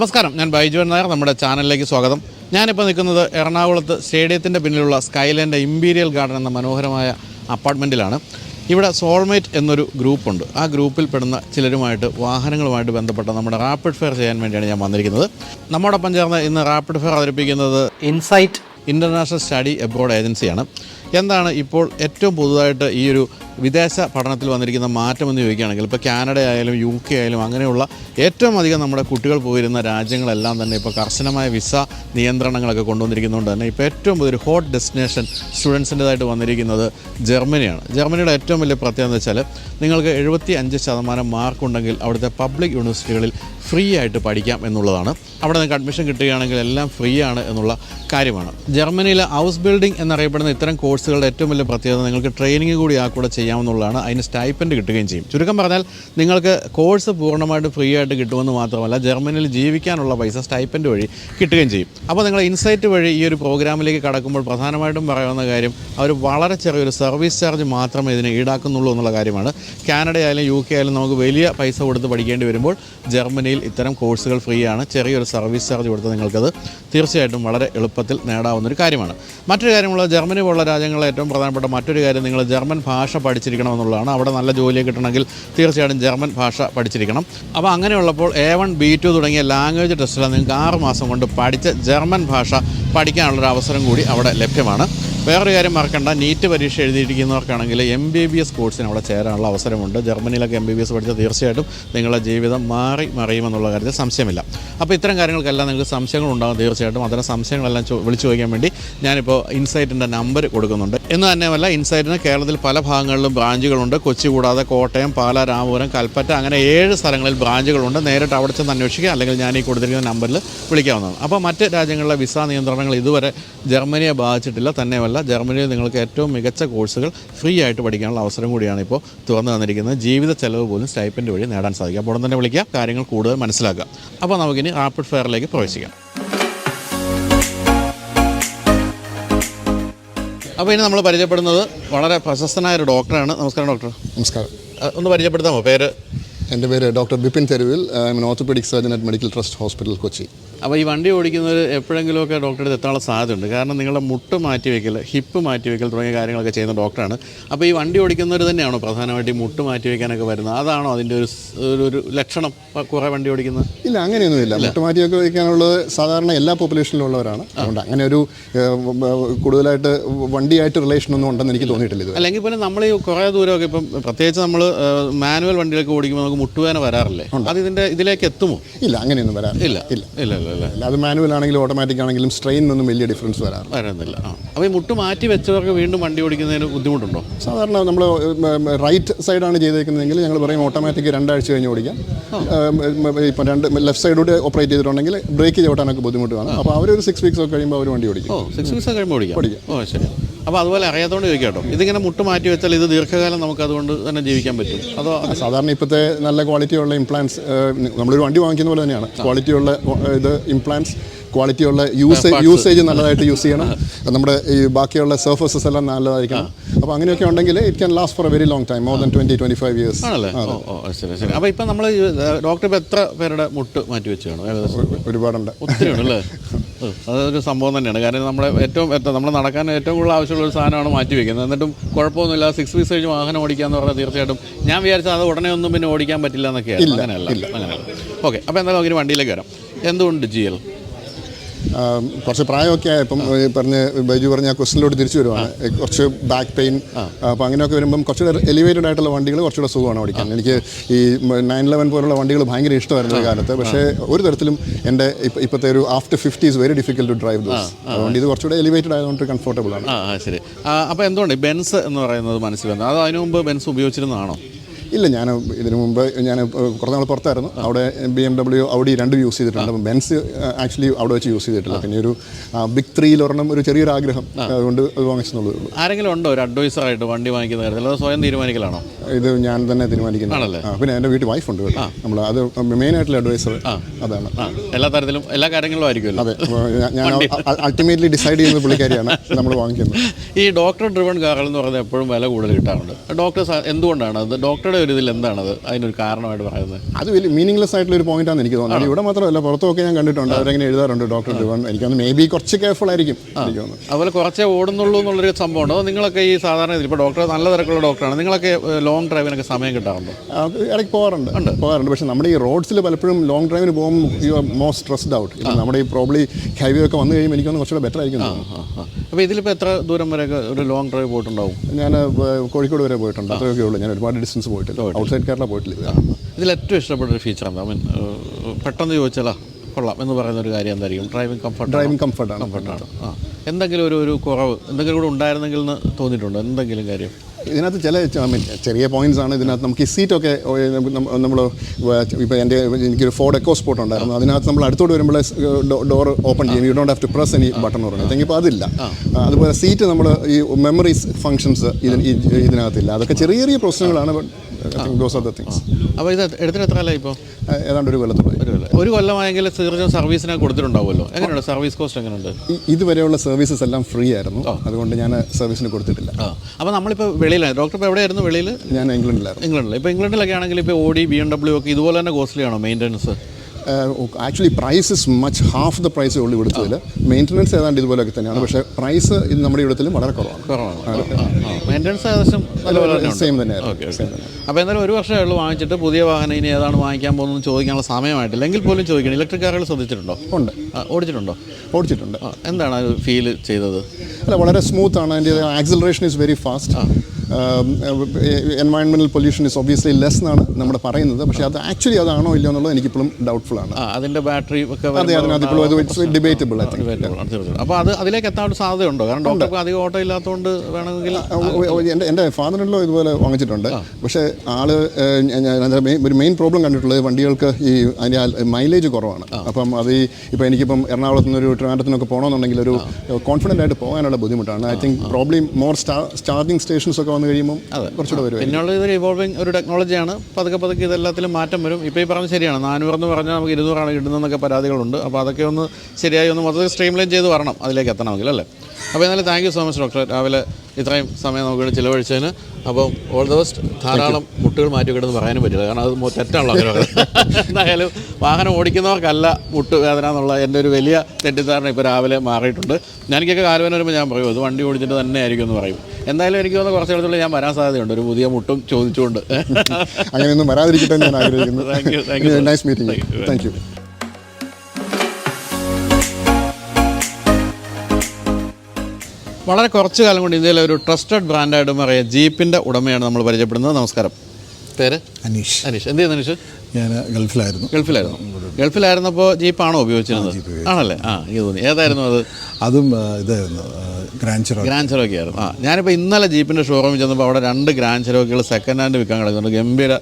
നമസ്കാരം ഞാൻ ബൈജു നായർ നമ്മുടെ ചാനലിലേക്ക് സ്വാഗതം. ഞാനിപ്പോൾ നിൽക്കുന്നത് എറണാകുളത്ത് സ്റ്റേഡിയത്തിന്റെ പിന്നിലുള്ള സ്കൈലൈന്റെ ഇമ്പീരിയൽ ഗാർഡൻ എന്ന മനോഹരമായ അപ്പാർട്ട്മെന്റിലാണ് ഇവിടെ സോൾമേറ്റ് എന്നൊരു ഗ്രൂപ്പുണ്ട്. ആ ഗ്രൂപ്പിൽ പെടുന്ന ചിലരുമായിട്ട് വാഹനങ്ങളുമായിട്ട് ബന്ധപ്പെട്ട നമ്മുടെ റാപ്പിഡ് ഫെയർ ചെയ്യാൻ വേണ്ടിയാണ് ഞാൻ വന്നിരിക്കുന്നത്. നമ്മോടൊപ്പം ചേർന്ന് ഇന്ന് റാപ്പിഡ് ഫെയർ അവതരിപ്പിക്കുന്നത് ഇൻസൈറ്റ് ഇന്റർനാഷണൽ സ്റ്റഡി എബ്രോഡ് ഏജൻസിയാണ്. എന്താണ് ഇപ്പോൾ ഏറ്റവും പുതുതായിട്ട് ഈ ഒരു വിദേശ പഠനത്തിൽ വന്നിരിക്കുന്ന മാറ്റമെന്ന് ചോദിക്കുകയാണെങ്കിൽ ഇപ്പോൾ കാനഡ ആയാലും യു കെ ആയാലും അങ്ങനെയുള്ള ഏറ്റവും അധികം നമ്മുടെ കുട്ടികൾ പോയിരുന്ന രാജ്യങ്ങളെല്ലാം തന്നെ ഇപ്പോൾ കർശനമായ വിസ നിയന്ത്രണങ്ങളൊക്കെ കൊണ്ടുവന്നിരിക്കുന്നതുകൊണ്ട് തന്നെ ഇപ്പോൾ ഏറ്റവും പുതിയൊരു ഹോട്ട് ഡെസ്റ്റിനേഷൻ സ്റ്റുഡൻസിന്റെതായിട്ട് വന്നിരിക്കുന്നത് ജർമ്മനിയാണ്. ജർമ്മനിയുടെ ഏറ്റവും വലിയ പ്രത്യേകത എന്ന് വെച്ചാൽ നിങ്ങൾക്ക് എഴുപത്തി അഞ്ച് ശതമാനം മാർക്കുണ്ടെങ്കിൽ അവിടുത്തെ പബ്ലിക് യൂണിവേഴ്സിറ്റികളിൽ ഫ്രീ ആയിട്ട് പഠിക്കാം എന്നുള്ളതാണ്. അവിടെ നിങ്ങൾക്ക് അഡ്മിഷൻ കിട്ടുകയാണെങ്കിൽ എല്ലാം ഫ്രീ ആണ് എന്നുള്ള കാര്യമാണ്. ജർമ്മനിയിലെ ഹൗസ് ബിൽഡിംഗ് എന്നറിയപ്പെടുന്ന ഇത്തരം കോഴ്സുകളുടെ ഏറ്റവും വലിയ പ്രത്യേകത നിങ്ങൾക്ക് ട്രെയിനിങ് കൂടി ആ കൂടെ ചെയ്യാമെന്നുള്ളതാണ് അതിന് സ്റ്റൈപ്പൻഡ് കിട്ടുകയും ചെയ്യും. ചുരുക്കം പറഞ്ഞാൽ നിങ്ങൾക്ക് കോഴ്സ് പൂർണമായിട്ട് ഫ്രീ ആയിട്ട് കിട്ടുമെന്ന് മാത്രമല്ല ജർമ്മനിയിൽ ജീവിക്കാനുള്ള പൈസ സ്റ്റൈപ്പൻഡ് വഴി കിട്ടുകയും ചെയ്യും. അപ്പോൾ നിങ്ങൾ ഇൻസൈറ്റ് വഴി ഈ ഒരു പ്രോഗ്രാമിലേക്ക് കടക്കുമ്പോൾ പ്രധാനമായിട്ടും പറയുന്ന കാര്യം അവർ വളരെ ചെറിയൊരു സർവീസ് ചാർജ് മാത്രമേ ഇതിന് ഈടാക്കുന്നുള്ളൂ എന്നുള്ള കാര്യമാണ്. കാനഡ ആയാലും യു കെ ആയാലും നമുക്ക് വലിയ പൈസ കൊടുത്ത് പഠിക്കേണ്ടി വരുമ്പോൾ ജർമ്മനിയിൽ ഇത്തരം കോഴ്സുകൾ ഫ്രീ ആണ്. ചെറിയൊരു സർവീസ് ചാർജ് കൊടുത്ത് നിങ്ങൾക്കത് തീർച്ചയായിട്ടും വളരെ എളുപ്പത്തിൽ നേടാവുന്ന ഒരു കാര്യമാണ്. മറ്റൊരു കാര്യമുള്ള ജർമ്മനി പോലുള്ള രാജ്യങ്ങളിലെ ഏറ്റവും പ്രധാനപ്പെട്ട മറ്റൊരു കാര്യം നിങ്ങൾ ജർമ്മൻ ഭാഷ പഠിച്ചിരിക്കണം എന്നുള്ളതാണ് അവിടെ നല്ല ജോലി കിട്ടണമെങ്കിൽ തീർച്ചയായിട്ടും ജർമ്മൻ ഭാഷ പഠിച്ചിരിക്കണം. അപ്പോൾ അങ്ങനെയുള്ളപ്പോൾ എ വൺ ബി ടു തുടങ്ങിയ ലാംഗ്വേജ് ടെസ്റ്റിൽ നിങ്ങൾക്ക് ആറ് മാസം കൊണ്ട് പഠിച്ച ജർമ്മൻ ഭാഷ പഠിക്കാനുള്ളൊരു അവസരം കൂടി അവിടെ ലഭ്യമാണ്. വേറൊരു കാര്യം മറക്കണ്ട. നീറ്റ് പരീക്ഷ എഴുതിയിരിക്കുന്നവർക്കാണെങ്കിൽ എം ബി ബി എസ് കോഴ്സിന് അവിടെ ചേരാനുള്ള അവസരമുണ്ട്. ജർമ്മനിയിലൊക്കെ എം ബി ബി എസ് പഠിച്ചാൽ തീർച്ചയായിട്ടും നിങ്ങളുടെ ജീവിതം മാറി മറിയുമെന്നുള്ള കാര്യത്തിൽ സംശയമില്ല. അപ്പോൾ ഇത്തരം കാര്യങ്ങൾക്കെല്ലാം നിങ്ങൾക്ക് സംശയങ്ങൾ സംശയങ്ങളുണ്ടാകും തീർച്ചയായിട്ടും. അത്തരം സംശയങ്ങളെല്ലാം വിളിച്ചു ചോദിക്കാൻ വേണ്ടി ഞാനിപ്പോൾ ഇൻസൈറ്റിന്റെ നമ്പർ കൊടുക്കുന്നുണ്ട്. എന്ന് തന്നെയുമല്ല ഇൻസൈറ്റിന് കേരളത്തിൽ പല ഭാഗങ്ങളിലും ബ്രാഞ്ചുകളുണ്ട്. കൊച്ചി കൂടാതെ കോട്ടയം പാല രാമപുരം കൽപ്പറ്റ അങ്ങനെ ഏഴ് സ്ഥലങ്ങളിൽ ബ്രാഞ്ചുകളുണ്ട്. നേരിട്ട് അവിടെ ചെന്ന് അന്വേഷിക്കുക അല്ലെങ്കിൽ ഞാൻ ഈ കൊടുത്തിരിക്കുന്ന നമ്പറിൽ വിളിക്കാവുന്നതാണ്. അപ്പോൾ മറ്റ് രാജ്യങ്ങളിലെ വിസ നിയന്ത്രണങ്ങൾ ഇതുവരെ ജർമ്മനിയെ ബാധിച്ചിട്ടില്ല. തന്നെയുമല്ല ജർമ്മനിയിൽ നിങ്ങൾക്ക് ഏറ്റവും മികച്ച കോഴ്സുകൾ ഫ്രീ ആയിട്ട് പഠിക്കാനുള്ള അവസരം കൂടിയാണ് ഇപ്പോൾ തുറന്നു തന്നിരിക്കുന്നത്. ജീവിത ചെലവ് പോലും സ്റ്റൈപ്പൻഡ് വഴി നേടാൻ സാധിക്കും. അപ്പോൾ തന്നെ വിളിക്കുക കാര്യങ്ങൾ കൂടുതൽ മനസ്സിലാക്കുക. അപ്പോൾ നമുക്കിനി റാപ്പിഡ് ഫെയറിലേക്ക് പ്രവേശിക്കാം. അപ്പോൾ ഇനി നമ്മൾ പരിചയപ്പെടുന്നത് വളരെ പ്രശസ്തനായ ഒരു ഡോക്ടറാണ്. നമസ്കാരം ഡോക്ടർ. നമസ്കാരം. ഒന്ന് പരിചയപ്പെടുത്താമോ? പേര്? എന്റെ പേര് doctor Bipin Theruvil. I am orthopedic surgeon at Medical Trust Hospital Kochi അപ്പോൾ ഈ വണ്ടി ഓടിക്കുന്നവർ എപ്പോഴെങ്കിലുമൊക്കെ ഡോക്ടറെ അടുത്ത് എത്താനുള്ള സാധ്യതയുണ്ട്. കാരണം നിങ്ങളുടെ മുട്ട് മാറ്റി വയ്ക്കൽ ഹിപ്പ് മാറ്റി വയ്ക്കൽ തുടങ്ങിയ കാര്യങ്ങളൊക്കെ ചെയ്യുന്ന ഡോക്ടറാണ് അപ്പോൾ ഈ വണ്ടി ഓടിക്കുന്നവർ തന്നെയാണോ പ്രധാനമായിട്ട് ഈ മുട്ട് മാറ്റി വയ്ക്കാനൊക്കെ വരുന്നത്? അതാണോ അതിന്റെ ഒരു ഒരു- ലക്ഷണം കുറേ വണ്ടി ഓടിക്കുന്നത്? ഇല്ല അങ്ങനെയൊന്നുമില്ല. മുട്ട് മുട്ടുമാറ്റിയൊക്കെ വയ്ക്കാനുള്ളത് സാധാരണ എല്ലാ പോപ്പുലേഷനിലും ഉള്ളവരാണ്. അതുകൊണ്ട് അങ്ങനെ ഒരു കൂടുതലായിട്ട് വണ്ടിയായിട്ട് റിലേഷൻ ഒന്നും ഉണ്ടെന്ന് എനിക്ക് തോന്നിയിട്ടില്ല ഇത് അല്ലെങ്കിൽ പോലും നമ്മൾ ഈ കുറേ ദൂരമൊക്കെ ഇപ്പം പ്രത്യേകിച്ച് നമ്മൾ മാനുവൽ വണ്ടികളൊക്കെ ഓടിക്കുമ്പോൾ നമുക്ക് മുട്ടുവേന വരാറില്ലേ? അത് ഇതിന്റെ ഇതിലേക്ക് എത്തുമോ? ഇല്ല അങ്ങനെയൊന്നും വരാറില്ല. ഇല്ല. ഇല്ല ഇല്ല. അല്ല? അത് മാനുവൽ ആണെങ്കിലും ഓട്ടോമാറ്റിക് ആണെങ്കിലും സ്ട്രെയിനൊന്നും വലിയ ഡിഫറൻസ് വരാറില്ല. വരുന്നില്ല ആ. അപ്പോൾ ഈ മുട്ട് മാറ്റി വെച്ചവർക്ക് വീണ്ടും വണ്ടി ഓടിക്കുന്നതിന് ബുദ്ധിമുട്ടുണ്ടോ? സാധാരണ നമ്മൾ റൈറ്റ് സൈഡാണ് ചെയ്തേക്കുന്നതെങ്കിൽ ഞങ്ങൾ പറയും ഓട്ടോമാറ്റിക് രണ്ടാഴ്ച കഴിഞ്ഞ് ഓടിക്കാം. ഇപ്പം രണ്ട് ലെഫ്റ്റ് സൈഡിലൂടെ ഓപ്പറേറ്റ് ചെയ്തിട്ടുണ്ടെങ്കിൽ ബ്രേക്ക് ചവിട്ടാനൊക്കെ ബുദ്ധിമുട്ട് കാണും അപ്പോൾ അവരൊരു സിക്സ് വീക്സ് ഒക്കെ കഴിയുമ്പോൾ അവർ വണ്ടി ഓടിക്കും. ഓ സിക്സ് വീക്സ് കഴിയുമ്പോൾ ഓടിക്കാം. ഓ ശരി. അപ്പോൾ അതുപോലെ അറിയാത്തതുകൊണ്ട് ചോദിക്കാം കേട്ടോ ഇതിങ്ങനെ മുട്ട് മാറ്റി വെച്ചാൽ ഇത് ദീർഘകാലം നമുക്ക് അതുകൊണ്ട് തന്നെ ജീവിക്കാൻ പറ്റും. അതോ സാധാരണ ഇപ്പോഴത്തെ നല്ല ക്വാളിറ്റിയുള്ള ഇംപ്ലാൻസ് നമ്മളൊരു വണ്ടി വാങ്ങിക്കുന്ന പോലെ തന്നെയാണ്. ക്വാളിറ്റിയുള്ള ഇത് ഇംപ്ലാൻസ് ക്വാളിറ്റിയുള്ള യൂസ് യൂസേജ് നല്ലതായിട്ട് യൂസ് ചെയ്യണം. നമ്മുടെ ഈ ബാക്കിയുള്ള സർഫസസ് എല്ലാം നല്ലതായിരിക്കണം. അപ്പോൾ അങ്ങനെയൊക്കെ ഉണ്ടെങ്കിൽ it can last for a very long time more than twenty twenty five years ആണല്ലേ ശരി ശരി. അപ്പോൾ ഇപ്പം നമ്മൾ ഡോക്ടർ ഇപ്പോൾ എത്ര പേരുടെ മുട്ട് മാറ്റി വെച്ചാണ്? ഒരുപാടുണ്ട്. ഒത്തിരി ഉണ്ട് അല്ലേ? ഓ, അതൊരു സംഭവം തന്നെയാണ്. കാരണം നമ്മുടെ ഏറ്റവും നമ്മൾ നടക്കാൻ ഏറ്റവും കൂടുതൽ ആവശ്യമുള്ള ഒരു സാധനമാണ് മാറ്റി വയ്ക്കുന്നത് എന്നിട്ടും കുഴപ്പമൊന്നുമില്ല. സിക്സ് വീക്സ് കഴിഞ്ഞ് വാഹനം ഓടിക്കാന്ന് പറഞ്ഞാൽ തീർച്ചയായിട്ടും ഞാൻ വിചാരിച്ചത് അത് ഉടനെ ഒന്നും പിന്നെ ഓടിക്കാൻ പറ്റില്ല എന്നൊക്കെയാണ്. അങ്ങനെയല്ല അങ്ങനെയല്ല. ഓക്കെ അപ്പോൾ എന്തായാലും നമുക്കിനി വണ്ടിയിലേക്ക് വരാം. എന്തുകൊണ്ട് ജി എൽ കുറച്ച് പ്രായമൊക്കെ ആയപ്പം ഈ പറഞ്ഞ് ബൈജു പറഞ്ഞ ആ ക്വസ്റ്റിലോട്ട് തിരിച്ചു വരുവാണ്. കുറച്ച് ബാക്ക് പെയിൻ അപ്പോൾ അങ്ങനെയൊക്കെ വരുമ്പം കുറച്ചുകൂടെ എലിവേറ്റഡ് ആയിട്ടുള്ള വണ്ടികൾ കുറച്ചുകൂടെ സുഖമാണ് ഓടിക്കാൻ. എനിക്ക് ഈ നയൻ ലെവൻ പോലുള്ള വണ്ടികൾ ഭയങ്കര ഇഷ്ടമായിരുന്നു ഒരു കാലത്ത്. പക്ഷേ ഒരു തരത്തിലും എന്റെ ഇപ്പം ഇപ്പോഴത്തെ ഒരു after fifty is very difficult to drive those അതുകൊണ്ട് ഇത് കുറച്ചുകൂടെ എലിവേറ്റഡ് ആയതുകൊണ്ട് കംഫർട്ടബിൾ ആണ്. ശരി. അപ്പോൾ എന്തുകൊണ്ട് ബെൻസ് എന്ന് പറയുന്നത് മനസ്സിൽ വന്നത് അത് അതിനു മുമ്പ് ബെൻസ് ഉപയോഗിച്ചിരുന്നതാണോ? ഇല്ല ഞാൻ ഇതിനു മുമ്പ് ഞാൻ കുറച്ച് നാൾ പുറത്തായിരുന്നു. അവിടെ ബി എം ഡബ്ല്യു അവിടെ രണ്ടും യൂസ് ചെയ്തിട്ടുണ്ട്. ബെൻസ് ആക്ച്വലി അവിടെ വെച്ച് യൂസ് ചെയ്തിട്ടില്ല പിന്നെ ഒരു ബിഗ് ത്രീയിൽ ഒരെണ്ണം ഒരു ചെറിയൊരു ആഗ്രഹം അതുകൊണ്ട് അത് വാങ്ങിച്ചെന്നുള്ളൂ ആരെങ്കിലും ഉണ്ടോ ഒരു അഡ്വൈസർ ആയിട്ട് വണ്ടി വാങ്ങിക്കുന്ന കാര്യത്തിൽ? സ്വയം തീരുമാനിക്കലാണോ? ഇത് ഞാൻ തന്നെ തീരുമാനിക്കുന്നു? പിന്നെ എന്റെ വീട്ടിൽ വൈഫ് ഉണ്ട് നമ്മൾ അത് മെയിൻ ആയിട്ടുള്ള അഡ്വൈസർ അതാണ്. എല്ലാ തരത്തിലും എല്ലാ കാര്യങ്ങളിലും ആയിരിക്കുമല്ലോ. അതെ. ഞാൻ- ഞാൻ അൾട്ടിമേറ്റ്ലി ഡിസൈഡ് ചെയ്യുന്ന പുള്ളിക്കാരിയാണ് നമ്മൾ വാങ്ങിക്കുന്നത്. ഈ ഡോക്ടർ ഡ്രിവൺ കാറുകൾ എന്ന് പറയുന്നത് എപ്പോഴും വില കൂടുതൽ കിട്ടാറുണ്ട്. ഡോക്ടർ എന്തുകൊണ്ടാണ്? അത് ഡോക്ടറുടെ ഒരു ഇതിൽ എന്താണത്? അതിനൊരു കാരണമായിട്ട് പറയുന്നത്. അത് വലിയ മീനിങ്ലെസ് ആയിട്ടുള്ള ഒരു പോയിന്റ് ആണ് എനിക്ക് തോന്നുന്നത് ഇവിടെ മാത്രമല്ല പുറത്തൊക്കെ ഞാൻ കണ്ടിട്ടുണ്ട്. അവരെങ്ങനെ എഴുതാറുണ്ട് ഡോക്ടർ ഡ്രിവൺ എനിക്കൊന്ന് മേ ബി കുറച്ച് കെയർഫുൾ ആയിരിക്കും എനിക്ക് തോന്നുന്നു. അതുപോലെ കുറച്ചേ ഓടുന്നുള്ളൂ എന്നുള്ളൊരു സംഭവം ഉണ്ടോ? അതോ നിങ്ങളൊക്കെ ഈ സാധാരണ ഇതിൽ ഇപ്പോൾ ഡോക്ടർ നല്ല തിരക്കുള്ള ഡോക്ടറാണ് നിങ്ങളൊക്കെ ലോങ് ഡ്രൈവിനൊക്കെ സമയം കിട്ടാറുണ്ടോ? ഇടയ്ക്ക് പോകാറുണ്ട്. പോകാറുണ്ട്. പക്ഷേ നമ്മുടെ ഈ റോഡ്സിൽ പലപ്പോഴും ലോങ് ഡ്രൈവിന് പോകുമ്പോൾ you are most stressed out ഇപ്പം നമ്മുടെ ഈ പ്രോബ്ലി ഹൈവേ ഒക്കെ വന്നു കഴിയുമ്പോൾ എനിക്കൊന്ന് കുറച്ചുകൂടെ ബെറ്റർ ആയിരിക്കും. അപ്പോൾ ഇതിലിപ്പോൾ എത്ര ദൂരം വരെയൊക്കെ ഒരു ലോങ് ഡ്രൈവ് പോയിട്ടുണ്ടാവും? ഞാൻ കോഴിക്കോട് വരെ പോയിട്ടുണ്ട്. അത്രയൊക്കെ ഉള്ളൂ. ഞാൻ ഒരുപാട് ഡിസ്റ്റൻസ് പോയിട്ടില്ല. ഔട്ട്സൈഡ് കേരള പോയിട്ടില്ല. ഇത്. ഇതിൽ ഏറ്റവും ഇഷ്ടപ്പെട്ട ഒരു ഫീച്ചർ എന്താ മീൻ പെട്ടെന്ന് ചോദിച്ചാലാ കൊള്ളാം എന്ന് പറയുന്ന ഒരു കാര്യം എന്തായിരിക്കും? ഡ്രൈവിംഗ് കംഫർട്ട് ഡ്രൈവിംഗ് കംഫർട്ടാണ് കംഫർട്ടാണ് ആ. എന്തെങ്കിലും ഒരു ഒരു കുറവ് എന്തെങ്കിലും കൂടെ ഉണ്ടായിരുന്നെങ്കിൽ എന്ന് തോന്നിയിട്ടുണ്ടോ? എന്തെങ്കിലും കാര്യം? ഇതിനകത്ത് ചില ഐ മീൻ ചെറിയ പോയിന്റ്സ് ആണ്. ഇതിനകത്ത് നമുക്ക് ഈ സീറ്റൊക്കെ നമ്മൾ ഇപ്പോൾ എന്റെ എനിക്കൊരു ഫോർഡ് എക്കോ സ്പോട്ട് ഉണ്ടായിരുന്നു. അതിനകത്ത് നമ്മൾ അടുത്തോട്ട് വരുമ്പോൾ ഡോർ ഓപ്പൺ ചെയ്യും. You don't have to press any button എന്ന് പറയുന്നത് ഇപ്പോൾ അതില്ല. അതുപോലെ സീറ്റ് നമ്മൾ ഈ മെമ്മറീസ് ഫങ്ഷൻസ് ഇതിനകത്തില്ല. അതൊക്കെ ചെറിയ ചെറിയ പ്രശ്നങ്ങളാണ്. ദോസ് ആർ ദ തിങ്സ് അപ്പോൾ ഇത് എടുത്തിട്ട് എത്ര കാലമായി ഇപ്പോൾ ഏതാണ്ട് ഒരു കൊല്ലത്തോളം ഒരു കൊല്ലം. ഒരു കൊല്ലമായെങ്കിൽ തീർച്ചയായും സർവീസിനെ കൊടുത്തിട്ടുണ്ടാവുമല്ലോ. എങ്ങനെയുണ്ട്? സർവീസ് കോസ്റ്റ് എങ്ങനെയുണ്ട്? ഇതുവരെയുള്ള സർവീസസ് എല്ലാം ഫ്രീ ആയിരുന്നു. അതുകൊണ്ട് ഞാൻ സർവീസിന് കൊടുത്തിട്ടില്ല. അപ്പോൾ നമ്മളിപ്പോൾ വെളിയിലാണ് ഡോക്ടർ ഇപ്പോൾ എവിടെയായിരുന്നു വെളിയിൽ ഞാൻ ഇംഗ്ലണ്ടിലായിരുന്നു. ഇംഗ്ലണ്ടിൽ ഇപ്പോൾ ഇംഗ്ലണ്ടിലൊക്കെ ആണെങ്കിൽ ഇപ്പോൾ ഓടി ബി എം ഡബ്ല്യു ഒക്കെ ഇതുപോലെ തന്നെ കോസ്റ്റ്ലി ആണോ maintenance actually price is much half the price ഉള്ളു ഇവിടുത്തതിൽ മെയിന്റനൻസ് ഏതാണ്ട് ഇതുപോലെയൊക്കെ തന്നെയാണ്. പക്ഷേ പ്രൈസ് ഇത് നമ്മുടെ ഇവിടത്തിലും വളരെ കുറവാണ്. കുറവാണ്. മെയിന്റനൻസ് ഏകദേശം സെയിം തന്നെയായിരുന്നു. അപ്പോൾ എന്തായാലും ഒരു വർഷമേ ഉള്ളൂ വാങ്ങിച്ചിട്ട് പുതിയ വാഹനം ഇനി ഏതാണ് വാങ്ങിക്കാൻ പോകുന്നത് ചോദിക്കാനുള്ള സമയമായിട്ടില്ല. എങ്കിൽ പോലും ചോദിക്കണം. ഇലക്ട്രിക് കാറുകൾ ശ്രദ്ധിച്ചിട്ടുണ്ടോ? ഉണ്ട്. ഓടിച്ചിട്ടുണ്ടോ? ഓടിച്ചിട്ടുണ്ട്. എന്താണ് അത് ഫീൽ ചെയ്തത്? അല്ല വളരെ സ്മൂത്താണ് ആണ്. അതിന്റെ ആക്സിലറേഷൻ ഇസ് വെരി ഫാസ്റ്റ് എൻവയൺമെന്റൽ പൊല്യൂഷൻ ഇസ് ഒബ്വിയസ്ലി ലെസ് എന്നാണ് നമ്മൾ പറയുന്നത്. പക്ഷേ അത് ആക്ച്വലി അതാണോ ഇല്ലയോ എന്നുള്ളത് എനിക്കിപ്പോഴും ഡൗട്ട്ഫുൾ ആണ്. അതിന്റെ അതിന്റെ ബാറ്ററി ഒക്കെ അതെ അതിനകത്ത് ഇപ്പോഴും അത് ഇറ്റ്സ് ഡിബേറ്റബിൾ അപ്പോൾ അത് അതിലേക്ക് എത്താൻ സാധ്യതയുണ്ടോ? കാരണം ഡോക്ടർക്ക് അധികം ഓട്ടോ ഇല്ലാത്തതുകൊണ്ട് വേണമെങ്കിൽ എന്റെ എന്റെ ഫാദറിനോ ഇതുപോലെ വാങ്ങിച്ചിട്ടുണ്ട്. പക്ഷേ ആൾ ഒരു മെയിൻ പ്രോബ്ലം കണ്ടിട്ടുള്ളത് വണ്ടികൾക്ക് ഈ അതിന്റെ മൈലേജ് കുറവാണ്. അപ്പം അത് ഈ ഇപ്പം എനിക്കിപ്പം എറണാകുളത്ത് നിന്ന് ഒരു ട്രിവാൻഡ്രത്തിനൊക്കെ പോകണമെന്നുണ്ടെങ്കിൽ ഒരു കോൺഫിഡന്റ് ആയിട്ട് പോകാനുള്ള ബുദ്ധിമുട്ടാണ്. ഐ തിങ്ക് പ്രോബ്ലം മോർ സ്റ്റാ സ്റ്റാർജിങ് സ്റ്റേഷൻസ് ഒക്കെ വന്നു കഴിയുമ്പോൾ കുറച്ചുകൂടെ വരും പിന്നെയുള്ള ഇതൊരു ഇവോൾവിങ് ഒരു ടെക്നോളജിയാണ് പതുക്കെ പതുക്കെ ഇതെല്ലാത്തിലും മാറ്റം വരും. ഇപ്പോൾ ഈ പറഞ്ഞാൽ ശരിയാണ്. നാനൂറെന്ന് പറഞ്ഞാൽ നമുക്ക് ഇരുന്നൂറാണ് കിട്ടുന്നതെന്നൊക്കെ പരാതികളുണ്ട്. അപ്പോൾ അതൊക്കെ ഒന്ന് ശരിയായി ഒന്ന് മൊത്തത്തിൽ സ്ട്രീംലൈൻ ചെയ്ത് വരണം. അതിലേക്ക് എത്തണമെങ്കിൽ അല്ലേ? അപ്പോൾ എന്നാലും thank you so much doctor രാവിലെ ഇത്രയും സമയം നമുക്ക് വേണ്ടി ചിലവഴിച്ചതിന് അപ്പം ഓൾ ദ ബെസ്റ്റ് ധാരാളം മുട്ടുകൾ മാറ്റി കിടന്ന് പറയാനും പറ്റില്ല. കാരണം അത് തെറ്റാണല്ലോ അങ്ങനെ എന്തായാലും വാഹനം ഓടിക്കുന്നവർക്കല്ല മുട്ട് വേദന എന്നുള്ള എന്റെ ഒരു വലിയ തെറ്റിദ്ധാരണ ഇപ്പോൾ രാവിലെ മാറിയിട്ടുണ്ട്. ഞാനിക്കൊക്കെ കാലുവേന വരുമ്പോൾ ഞാൻ പറയും അത് വണ്ടി ഓടിച്ചിട്ട് തന്നെ ആയിരിക്കും എന്ന് പറയും. എന്തായാലും എനിക്ക് തോന്നുന്നു കുറച്ച് ഇടത്തുള്ള ഞാൻ വരാൻ സാധ്യതയുണ്ട്. ഒരു പുതിയ മുട്ടും ചോദിച്ചുകൊണ്ട്. അങ്ങനെയൊന്നും വരാതിരിക്കട്ടെ ഞാൻ ആഗ്രഹിക്കുന്നു. Thank you thank you nice meeting thank you വളരെ കുറച്ച് കാലം കൊണ്ട് ഇന്ത്യയിലെ ഒരു ട്രസ്റ്റഡ് ബ്രാൻഡായിട്ട് പറയാം ജീപ്പിന്റെ ഉടമയാണ് നമ്മൾ പരിചയപ്പെടുന്നത്. നമസ്കാരം. പേര്? അനീഷ്. അനീഷ്. എന്ത് ചെയ്യുന്നു അനീഷ്? ഞാൻ ഗൾഫിലായിരുന്നു. ഗൾഫിലായിരുന്നു. ഗൾഫിലായിരുന്നപ്പോൾ ജീപ്പാണോ ഉപയോഗിച്ചിരുന്നത്? ആണല്ലേ? ആ എനിക്ക് തോന്നി. ഏതായിരുന്നു അത്? അതും ഇതായിരുന്നു ഗ്രാൻഡ് ചെറോക്കി. ഗ്രാൻഡ് ചെറോക്കി ആയിരുന്നു. ആ ഞാനിപ്പോൾ ഇന്നലെ ജീപ്പിന്റെ ഷോറൂമിൽ ചെന്നപ്പോൾ അവിടെ രണ്ട് ഗ്രാൻഡ് ചെറോക്കികൾ സെക്കൻഡ് ഹാൻഡ് വിൽക്കാൻ കിടക്കുന്നുണ്ട്. ഗംഭീര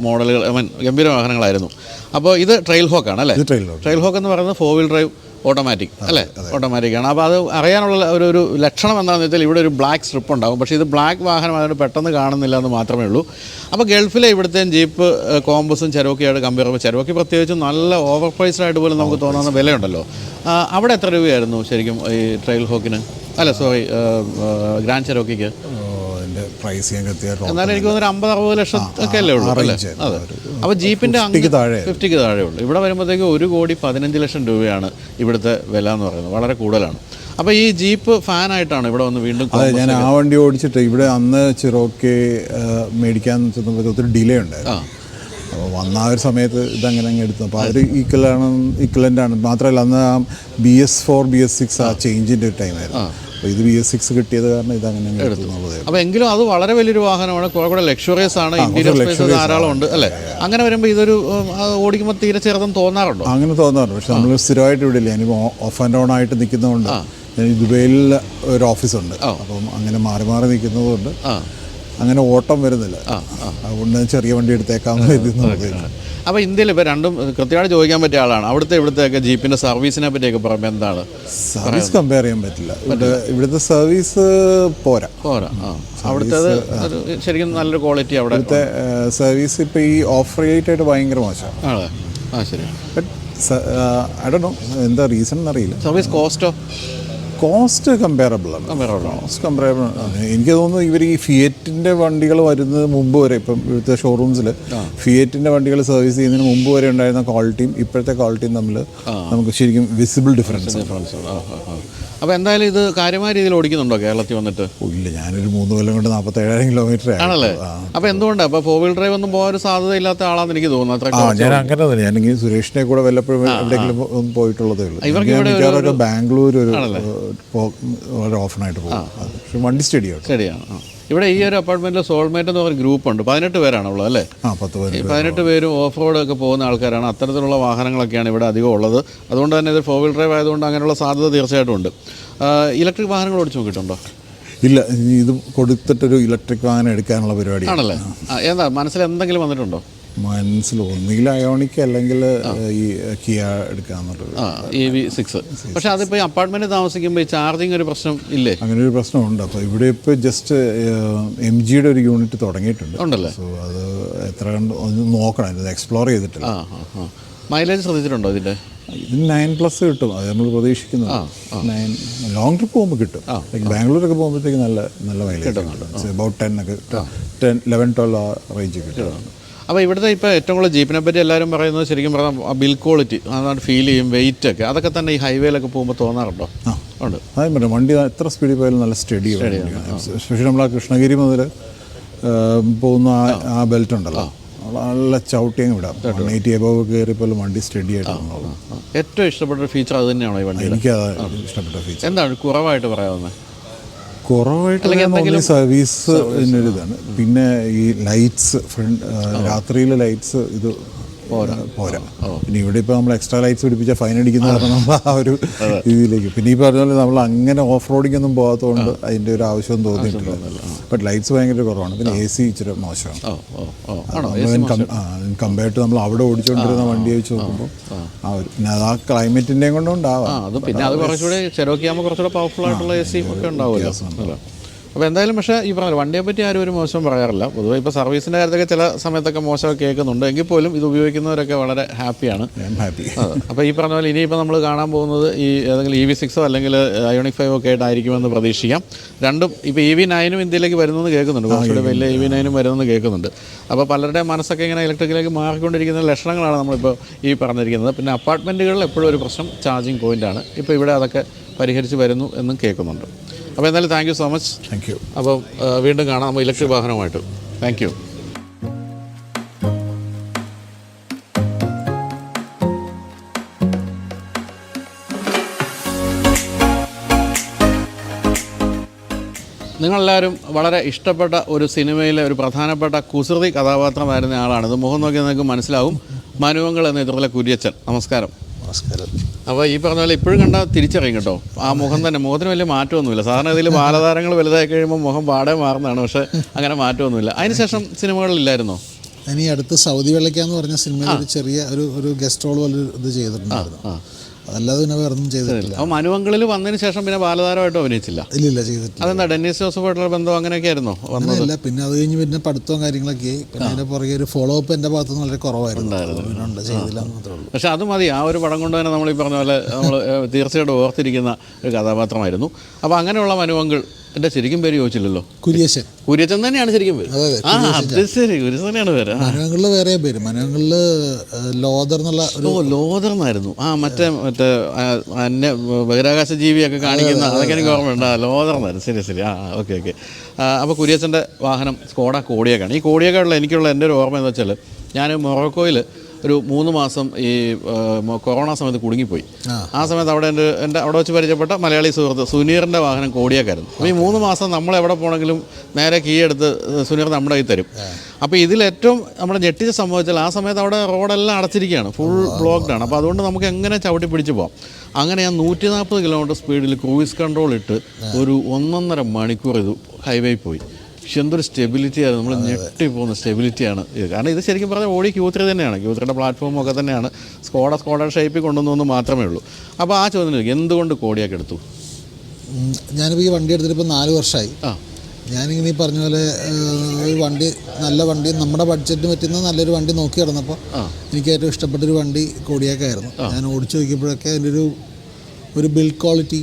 മോഡലുകൾ ഐ മീൻ ഗംഭീര വാഹനങ്ങളായിരുന്നു. അപ്പോൾ ഇത് ട്രെയിൽ ഹോക്കാണ് അല്ലേ ഇത് ട്രെയിൽ ഹോക്ക്. ട്രെയിൽ ഹോക്ക് എന്ന് പറയുന്നത് ഫോർ വീൽ ഡ്രൈവ് ഓട്ടോമാറ്റിക് അല്ലേ? ഓട്ടോമാറ്റിക് ആണ് അപ്പോൾ അത് അറിയാനുള്ള ഒരു ഒരു ലക്ഷണം എന്താണെന്ന് വെച്ചാൽ ഇവിടെ ഒരു ബ്ലാക്ക് സ്ട്രിപ്പ് ഉണ്ടാകും. പക്ഷേ ഇത് ബ്ലാക്ക് വാഹനം അതുകൊണ്ട് പെട്ടെന്ന് കാണുന്നില്ല എന്ന് മാത്രമേ ഉള്ളൂ. അപ്പോൾ ഗൾഫിലെ ഇവിടുത്തെ ജീപ്പ് കോമ്പസും ചെരോക്കിയായിട്ട് കമ്പയർ ചെയ്യുമ്പോൾ ചെരോക്കി പ്രത്യേകിച്ചും നല്ല ഓവർ പ്രൈസ്ഡ് ആയിട്ട് പോലും നമുക്ക് തോന്നുന്ന വിലയുണ്ടല്ലോ. അവിടെ എത്ര രൂപയായിരുന്നു ശരിക്കും ഈ ട്രെയിൽ ഹോക്കിന് അല്ല സോറി ഗ്രാൻഡ് ചെരോക്കിക്ക്? പ്രൈസ് ചെയ്യാൻ കൃത്യമായിട്ട് എന്നാലും എനിക്ക് തോന്നുന്നു ഒരു അമ്പത് അറുപത് ലക്ഷം ഒക്കെ അല്ലേ ഉള്ളൂ അല്ലേ? അതെ. അപ്പോൾ ജീപ്പിന്റെ ഫിഫ്റ്റിക്ക് താഴെ ഫിഫ്റ്റിക്ക് താഴെ ഉള്ളൂ ഇവിടെ വരുമ്പോഴത്തേക്ക് ഒരു കോടി പതിനഞ്ച് ലക്ഷം രൂപയാണ് ഇവിടുത്തെ വില എന്ന് പറയുന്നത്. വളരെ കൂടുതലാണ്. അപ്പോൾ ഈ ജീപ്പ് ഫാനായിട്ടാണ് ഇവിടെ വന്ന് വീണ്ടും അതെ ഞാൻ ആ വണ്ടി ഓടിച്ചിട്ട് ഇവിടെ അന്ന് ചിറോക്കെ മേടിക്കാൻ ചെന്നപ്പോൾ ഒത്തിരി ഡിലേ ഉണ്ടായിരുന്നു. അപ്പോൾ വന്ന ആ ഒരു സമയത്ത് ഇതങ്ങനെ അങ്ങ് എടുത്തു. അപ്പോൾ അവർ ഈക്വലാണ് ഈക്വലന്റ് ആണ്. മാത്രമല്ല അന്ന് ആ B S four B S six ആ ചേഞ്ചിന്റെ ഒരു ടൈമായിരുന്നു അപ്പോൾ ഇത് ബി എസ് സിക്സ് കിട്ടിയത് കാരണം ഇതങ്ങനെ അങ്ങനെ അപ്പോൾ എങ്കിലും അത് വളരെ വലിയൊരു വാഹനമാണ്. കുറെ കൂടെ ലക്ഷറിയസ് ആണ്. ഇന്റീരിയർ സ്പേസ് ധാരാളം ഉണ്ട് അല്ലേ? അങ്ങനെ വരുമ്പോൾ ഇതൊരു ഓടിക്കുമ്പോൾ തീരെ ചെറുതെന്ന് തോന്നാറുണ്ടോ? അങ്ങനെ തോന്നാറുണ്ട്. പക്ഷെ നമ്മൾ സ്ഥിരമായിട്ട് ഇവിടെ ഇല്ല. ഞാനിപ്പോൾ ഓഫ് ആൻഡ് ഓൺ ആയിട്ട് നിൽക്കുന്നതുകൊണ്ട് ദുബൈയിൽ ഒരു ഓഫീസുണ്ട്. അപ്പം അങ്ങനെ മാറി മാറി നിൽക്കുന്നതുകൊണ്ട് അങ്ങനെ ഓട്ടം വരുന്നില്ല. അതുകൊണ്ട് ചെറിയ വണ്ടി എടുത്തേക്കാമെന്ന് കരുതുന്നത് അപ്പോൾ ഇന്ത്യയിൽ ഇപ്പോൾ രണ്ടും കൃത്യമായിട്ട് ചോദിക്കാൻ പറ്റിയ ആളാണ്. അവിടുത്തെ ഇവിടുത്തെയൊക്കെ ജീപ്പിന്റെ സർവീസിനെ പറ്റിയൊക്കെ പറയുമ്പോൾ എന്താണ്? സർവീസ് കമ്പയർ ചെയ്യാൻ പറ്റില്ല. ഇവിടെ ഇവിടുത്തെ സർവീസ് പോരാ. പോരാ. അവിടുത്തെ ശരിക്കും നല്ലൊരു ക്വാളിറ്റി അവിടെ ഇവിടുത്തെ സർവീസ് ഇപ്പോൾ ഈ ഓഫ് റേറ്റ് ആയിട്ട് ഭയങ്കര മോശമാണ് ആ ശരി ബട്ട് ഐ ഡോ നോ എന്താ റീസൺ എന്നറിയില്ല. സർവീസ് കോസ്റ്റോ കോസ്റ്റ് കമ്പയറബിൾ ആണ്. Comparable. കോസ്റ്റ് കമ്പയറബിൾ എനിക്ക് തോന്നുന്നു ഇവർ ഈ ഫിയറ്റിന്റെ വണ്ടികൾ വരുന്നത് മുമ്പ് വരെ ഇപ്പം ഇവിടുത്തെ ഷോറൂംസിൽ ഫിയറ്റിന്റെ വണ്ടികൾ സർവീസ് ചെയ്യുന്നതിന് മുമ്പ് വരെ ഉണ്ടായിരുന്ന ക്വാളിറ്റിയും ഇപ്പോഴത്തെ ക്വാളിറ്റിയും തമ്മിൽ നമുക്ക് ശരിക്കും വിസിബിൾ ഡിഫറൻസ് ഡിഫറൻസ് അപ്പോൾ എന്തായാലും ഇത് കാര്യമായ രീതിയിൽ ഓടിക്കുന്നുണ്ടോ കേരളത്തിൽ വന്നിട്ട്? ഇല്ല ഞാനൊരു മൂന്ന് കൊല്ലം കൊണ്ട് നാൽപ്പത്തേഴായിരം കിലോമീറ്റർ ആണല്ലേ? അപ്പോൾ എന്തുകൊണ്ടാണ് അപ്പോൾ ഫോർ വീൽ ഡ്രൈവ് ഒന്നും പോകാൻ ഒരു സാധ്യതയില്ലാത്ത ആളാന്ന് എനിക്ക് തോന്നുന്നു. അത്ര ആ ഞാൻ അങ്ങനെ തന്നെ. ഞാനെങ്കിൽ സുരേഷിനെ കൂടെ വല്ലപ്പോഴും എവിടെയെങ്കിലും പോയിട്ടുള്ളതേ ഉള്ളൂ ബാംഗ്ലൂർ ഒരു വളരെ ഓഫനായിട്ട് പോകും. പക്ഷെ വണ്ടി സ്റ്റഡി സ്റ്റഡിയാണ് ആ. ഇവിടെ ഈ ഒരു അപ്പാർട്ട്മെന്റിൽ സോൾമേറ്റ് എന്ന് പറഞ്ഞ ഗ്രൂപ്പ് ഉണ്ട്. പതിനെട്ട് പേരാണുള്ളത് അല്ലേ? പതിനെട്ട് പേരും. ഓഫ് റോഡ് ഒക്കെ പോകുന്ന ആൾക്കാരാണ്. അത്തരത്തിലുള്ള വാഹനങ്ങളൊക്കെയാണ് ഇവിടെ അധികം ഉള്ളത്. അതുകൊണ്ട് തന്നെ ഇത് ഫോർ വീൽ ഡ്രൈവ് ആയതുകൊണ്ട് അങ്ങനെയുള്ള സാധ്യത തീർച്ചയായിട്ടും ഉണ്ട്. ഇലക്ട്രിക് വാഹനങ്ങൾ ഓടിച്ചു നോക്കിയിട്ടുണ്ടോ? ഇല്ല ഇത് കൊടുത്തിട്ടൊരു ഇലക്ട്രിക് വാഹനം എടുക്കാനുള്ള പരിപാടി ആണല്ലേ? എന്താ? മനസ്സിൽ എന്തെങ്കിലും വന്നിട്ടുണ്ടോ? മനസ്സിൽ ഒന്നുകിൽ അയോണിക് അല്ലെങ്കിൽ ഈ കിയ എടുക്കാന്നുള്ളത് ഇ വി സിക്സ്. പക്ഷെ അതിപ്പോൾ ഈ അപ്പാർട്ട്മെന്റ് താമസിക്കുമ്പോൾ ഈ ചാർജിങ് ഒരു പ്രശ്നം ഇല്ലേ? അങ്ങനെ ഒരു പ്രശ്നമുണ്ട്. അപ്പോൾ ഇവിടെ ഇപ്പോൾ ജസ്റ്റ് എം ജിയുടെ ഒരു യൂണിറ്റ് തുടങ്ങിയിട്ടുണ്ട്. ഉണ്ടല്ലേ? സോ അത് എത്ര കണ്ട് ഒന്ന് നോക്കണം. ഇത് എക്സ്പ്ലോർ ചെയ്തിട്ടില്ല. മൈലേജ് ശ്രദ്ധിച്ചിട്ടുണ്ടോ ഇതിന്റെ ഇതിന് നയൻ പ്ലസ് കിട്ടും. അത് നമ്മൾ പ്രതീക്ഷിക്കുന്നു നയൻ ലോങ് ട്രിപ്പ് പോകുമ്പോൾ കിട്ടും. ബാംഗ്ലൂരൊക്കെ പോകുമ്പോഴത്തേക്ക് നല്ല നല്ല മൈലേജ് കിട്ടും. അബൌട്ട് ടെൻ ഒക്കെ ടെൻ ലെവൻ ട്വൽവ് ആ റേഞ്ച് കിട്ടും. അപ്പോൾ ഇവിടുത്തെ ഇപ്പോൾ ഏറ്റവും കൂടുതൽ ജീപ്പിനെ പറ്റി എല്ലാവരും പറയുന്നത് ശരിക്കും പറഞ്ഞാൽ ബിൽ ക്വാളിറ്റി അതാണ് ഫീൽ ചെയ്യും വെയിറ്റ് ഒക്കെ. അതൊക്കെ തന്നെ ഈ ഹൈവേയിലൊക്കെ പോകുമ്പോൾ തോന്നാറുണ്ടോ? ഉണ്ട്. അതായത് പറ്റും വണ്ടി എത്ര സ്പീഡിൽ പോയാലും നല്ല സ്റ്റഡി സ്പെഷ്യൽ നമ്മൾ ആ. കൃഷ്ണഗിരി മുതൽ പോകുന്ന ആ- ബെൽറ്റ് ഉണ്ടല്ലോ. നല്ല ചവിട്ടിയും വിടാം. എയ്റ്റി എബോവ് കയറിയപ്പോൾ വണ്ടി സ്റ്റഡി ആയിട്ട് ഏറ്റവും ഇഷ്ടപ്പെട്ട ഫീച്ചർ അത് തന്നെയാണോ ഈ വണ്ടി എനിക്ക് ഇഷ്ടപ്പെട്ട ഫീച്ചർ എന്താണ് കുറവായിട്ട് പറയാവുന്നത്? കുറവായിട്ട് സർവീസ് ഇതാണ്. പിന്നെ ഈ ലൈറ്റ്സ് ഫ്രണ്ട് രാത്രിയിലെ ലൈറ്റ്സ് ഇത് പോരാ. പിന്നെ ഇവിടെ ഇപ്പോൾ നമ്മൾ എക്സ്ട്രാ ലൈറ്റ്സ് പിടിപ്പിച്ച ഫൈൻ അടിക്കുന്ന നമ്മൾ ആ ഒരു രീതിയിലേക്ക് പിന്നെ ഈ പറഞ്ഞ പോലെ നമ്മൾ അങ്ങനെ ഓഫ് റോഡിങ്ങൊന്നും പോകാത്തതുകൊണ്ട് അതിന്റെ ഒരു ആവശ്യം തോന്നിയിട്ടില്ല. ബട്ട് ലൈറ്റ്സ് ഭയങ്കര കുറവാണ്. പിന്നെ എ സി ഇച്ചിരി മോശമാണ്. കമ്പയർ ടു നമ്മൾ അവിടെ ഓടിച്ചുകൊണ്ടിരുന്ന വണ്ടി വെച്ച് നോക്കുമ്പോൾ ആ ഒരു പിന്നെ അത് ആ ക്ലൈമറ്റിന്റെയും കൊണ്ടുണ്ടാവാം പിന്നെ അത് കുറച്ചുകൂടെ ചെറുക്കിയാകുമ്പോൾ കുറച്ചുകൂടെ പവർഫുൾ ആയിട്ടുള്ള എ സിയും ഒക്കെ ഉണ്ടാവുമല്ലോ. അപ്പോൾ എന്തായാലും പക്ഷേ ഈ പറഞ്ഞ വണ്ടിയെ പറ്റി ആരും ഒരു മോശം പറയാറില്ല. പൊതുവെ ഇപ്പോൾ സർവീസിന്റെ കാര്യത്തൊക്കെ ചില സമയത്തൊക്കെ മോശമൊക്കെ കേൾക്കുന്നുണ്ട്. എങ്കിൽ പോലും ഇത് ഉപയോഗിക്കുന്നവരൊക്കെ വളരെ ഹാപ്പിയാണ്. ഹാപ്പി അപ്പോൾ ഈ പറഞ്ഞ പോലെ ഇനിയിപ്പോൾ നമ്മൾ കാണാൻ പോകുന്നത് ഈ ഏതെങ്കിലും ഇ വി സിക്സോ അല്ലെങ്കിൽ അയോണിക് ഫൈവോ ഒക്കെ ആയിട്ടായിരിക്കുമെന്ന് പ്രതീക്ഷിക്കാം. രണ്ടും ഇപ്പോൾ ഇ വി നയനും ഇന്ത്യയിലേക്ക് വരുന്നെന്ന് കേൾക്കുന്നുണ്ട്. കുറച്ചുകൂടി വലിയ ഇ വി നയനും വരുന്നെന്ന് കേൾക്കുന്നുണ്ട്. അപ്പോൾ പലരുടെ മനസ്സൊക്കെ ഇങ്ങനെ ഇലക്ട്രിക്കിലേക്ക് മാറിക്കൊണ്ടിരിക്കുന്ന ലക്ഷണങ്ങളാണ് നമ്മളിപ്പോൾ ഈ പറഞ്ഞിരിക്കുന്നത്. പിന്നെ അപ്പാർട്ട്മെന്റുകളിൽ എപ്പോഴും ഒരു പ്രശ്നം ചാർജിങ് പോയിന്റാണ് ഇപ്പോൾ ഇവിടെ അതൊക്കെ പരിഹരിച്ച് വരുന്നു എന്നും കേൾക്കുന്നുണ്ട്. അപ്പോൾ എന്തായാലും thank you so much thank you അപ്പം വീണ്ടും കാണാം. നമ്മൾ ഇലക്ട്രിക് വാഹനവുമായിട്ട്. താങ്ക് യു നിങ്ങളെല്ലാവരും വളരെ ഇഷ്ടപ്പെട്ട ഒരു സിനിമയിലെ ഒരു പ്രധാനപ്പെട്ട കുസൃതി കഥാപാത്രമായിരുന്ന ആളാണ്. ഇത് മുഖം നോക്കിയാൽ നിങ്ങൾക്ക് മനസ്സിലാവും. മനുവങ്ങൾ എന്ന ചിത്രത്തിലെ കുര്യച്ചൻ. നമസ്കാരം. നമസ്കാരം. അപ്പോൾ ഈ പറഞ്ഞ പോലെ ഇപ്പോഴും കണ്ടാൽ തിരിച്ചറിയും കേട്ടോ. ആ മുഖം തന്നെ മുഖത്തിന് വലിയ മാറ്റമൊന്നുമില്ല. സാധാരണ ഇതിൽ ബാലതാരങ്ങൾ വലുതായി കഴിയുമ്പോൾ മുഖം പാടെ മാറുന്നതാണ് പക്ഷേ അങ്ങനെ മാറ്റമൊന്നുമില്ല. അതിനുശേഷം സിനിമകളിലില്ലായിരുന്നോ ഞാൻ ഈ അടുത്ത് സൗദി വെള്ളയ്ക്ക എന്ന് പറഞ്ഞ സിനിമയിൽ ഒരു ചെറിയ ഒരു ഒരു ഗസ്റ്റ് റോൾ പോലെ ഇത് ചെയ്തിട്ടുണ്ടായിരുന്നു. അതല്ലാതെ പിന്നെ വേറെ ഒന്നും ചെയ്തിട്ടില്ല. അപ്പോൾ മനുവങ്കളിൽ വന്നതിന് ശേഷം പിന്നെ ബാലതാരമായിട്ട് അഭിനയിച്ചില്ല? ഇല്ലില്ല ചെയ്തിട്ടില്ല. അതെന്താ ഡെന്നീസ് ജോസഫായിട്ടുള്ള ബന്ധം അങ്ങനെയൊക്കെ ആയിരുന്നോ അങ്ങനെയല്ല പിന്നെ അത് കഴിഞ്ഞ് പിന്നെ പഠിത്തവും കാര്യങ്ങളൊക്കെ ആയി. പിന്നെ പുറകെ ഒരു ഫോളോ അപ്പ് എന്റെ ഭാഗത്തുനിന്ന് വളരെ കുറവായിരുന്നു. പിന്നെ ഉണ്ട് ചെയ്തില്ല മാത്രമേ ഉള്ളൂ. പക്ഷെ അത് മതി ആ ഒരു പടം കൊണ്ട് തന്നെ നമ്മൾ ഈ പറഞ്ഞ പോലെ നമ്മൾ തീർച്ചയായിട്ടും ഓർത്തിരിക്കുന്ന ഒരു കഥാപാത്രമായിരുന്നു. അപ്പോൾ അങ്ങനെയുള്ള മനുവങ്കൾ എന്റെ ശരിക്കും പേര് ചോദിച്ചില്ലല്ലോ. കുര്യശൻ കുര്യച്ചൻ തന്നെയാണ് ശരിക്കും പേര്. അതെ, അതെ, ആ അത് ശരി കുര്യച്ചൻ തന്നെയാണ് പേര്. ആ. മനോഹങ്ങളിൽ വേറെ പേര്. മനോഹങ്ങളിൽ ലോദർ എന്നുള്ള ഒരു ഓ ലോതർ എന്നായിരുന്നു. ആ മറ്റേ മറ്റേ ആ, അന്യ ബഹിരാകാശ ജീവിയൊക്കെ കാണിക്കുന്ന അതൊക്കെ എനിക്ക് ഓർമ്മയുണ്ട്. ആ ലോതർ എന്നായിരുന്നു. ശരി ശരി. ആ ഓക്കെ ഓക്കെ. അപ്പോൾ കുര്യച്ചന്റെ വാഹനം സ്കോഡ കോടിയൊക്കെയാണ് ഈ കോടിയൊക്കെ ഉള്ള എനിക്കുള്ള എന്റെ ഒരു ഓർമ്മ എന്ന് വെച്ചാൽ ഞാൻ മൊറോക്കോയിൽ ഒരു മൂന്ന് മാസം ഈ കൊറോണ സമയത്ത് കുടുങ്ങിപ്പോയി. ആ. സമയത്ത് അവിടെ എന്റെ എന്റെ അവിടെ വെച്ച് പരിചയപ്പെട്ട മലയാളി സുഹൃത്ത് സുനീറിന്റെ വാഹനം കോടിയേക്കായിരുന്നു. അപ്പോൾ ഈ മൂന്ന് മാസം നമ്മൾ എവിടെ പോകണമെങ്കിലും നേരെ കീ എടുത്ത് സുനീർ നമ്മുടെ കയ്യിൽ തരും. അപ്പോൾ ഇതിൽ ഏറ്റവും നമ്മുടെ ഞെട്ടിച്ച സംഭവിച്ചാൽ ആ സമയത്ത് അവിടെ റോഡെല്ലാം അടച്ചിരിക്കുകയാണ്. ഫുൾ ബ്ലോക്ക്ഡ് ആണ് അപ്പോൾ അതുകൊണ്ട് നമുക്ക് എങ്ങനെ ചവിട്ടി പിടിച്ച് പോകാം അങ്ങനെ ഞാൻ നൂറ്റി നാൽപ്പത് കിലോമീറ്റർ സ്പീഡിൽ ക്രൂയിസ് കൺട്രോൾ ഇട്ട് ഒരു ഒന്നൊന്നര മണിക്കൂർ ഇത് ഹൈവേയിൽ പോയി. പക്ഷെ എന്തൊരു സ്റ്റെബിലിറ്റി ആയിരുന്നു. നമ്മൾ ഞെട്ടി പോകുന്ന സ്റ്റെബിലിറ്റിയാണ് ഇത്. കാരണം ഇത് ശരിക്കും പറഞ്ഞാൽ ഓടി ക്യൂ ത്രീ തന്നെയാണ്. ക്യൂ ത്രീയുടെ പ്ലാറ്റ്ഫോം ഒക്കെ തന്നെയാണ്. സ്കോഡ സ്കോഡ ഷേപ്പിൽ കൊണ്ടുവന്നു മാത്രമേ ഉള്ളൂ. അപ്പോൾ ആ ചോദ്യം എന്തുകൊണ്ട് കോടിയൊക്കെ എടുത്തു? ഞാനിപ്പോൾ ഈ വണ്ടി എടുത്തിട്ട് ഇപ്പോൾ നാല് വർഷമായി ആ. ഞാനിങ്ങനെ ഈ പറഞ്ഞ പോലെ ഒരു വണ്ടി നല്ല വണ്ടി നമ്മുടെ ബഡ്ജറ്റിന് പറ്റുന്ന നല്ലൊരു വണ്ടി നോക്കി കിടന്നപ്പോൾ എനിക്ക് ഏറ്റവും ഇഷ്ടപ്പെട്ടൊരു വണ്ടി കോടിയേക്കായിരുന്നു ഞാൻ ഓടിച്ചു നോക്കിയപ്പോഴൊക്കെ അതിന്റെ ഒരു ഒരു ബിൽഡ് ക്വാളിറ്റി